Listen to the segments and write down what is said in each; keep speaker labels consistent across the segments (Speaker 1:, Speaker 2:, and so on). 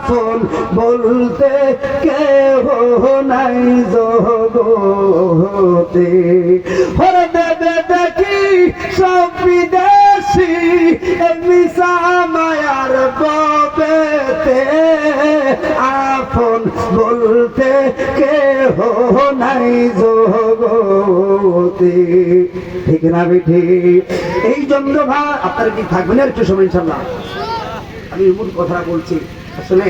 Speaker 1: আপন বলতে কেহ নাই জগতে। হরে দেবে দেখি সব বিদেশি মিশা মায়ার ববেতে আপন বলতে কেহ নাই জগতে ঠিক না বেঠি। এই জন্য ভাই, আপনারা কি থাকবেন আর একটু সময় ইনশাল্লাহ আমি মূল কথা বলছি, আসলে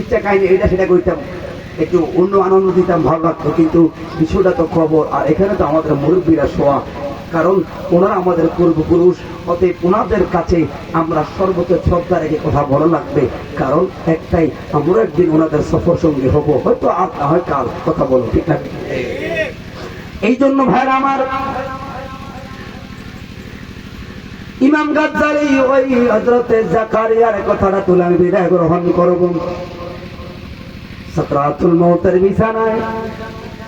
Speaker 1: ইচ্ছা কাহিনী এটা সেটা করতাম একটু অন্য আনন্দ দিতাম, ভালো লাগতো, কিন্তু কিছুটা তো খবর, আর এখানে তো আমাদের মুরব্বীরা শোয়া কারণ ওনারা আমাদের পূর্বপুরুষ, অতএব ওনাদের কাছে আমরা সর্বোচ্চ শ্রদ্ধা রেখে কথা বলা লাগবে। কারণ একটাই আমরা একদিন ওনাদের সফর সঙ্গে হব। হয়তো আজ না হয় কাল, কথা বলো, ঠিক না? এই জন্য ভাইরা আমার ইমাম গাদ্দারি ওই হজরতে জাকারিয়ার কথাটা তুলে আমি বিদায় গ্রহণ করব। সাকরাতুল মৌতের বিছানায়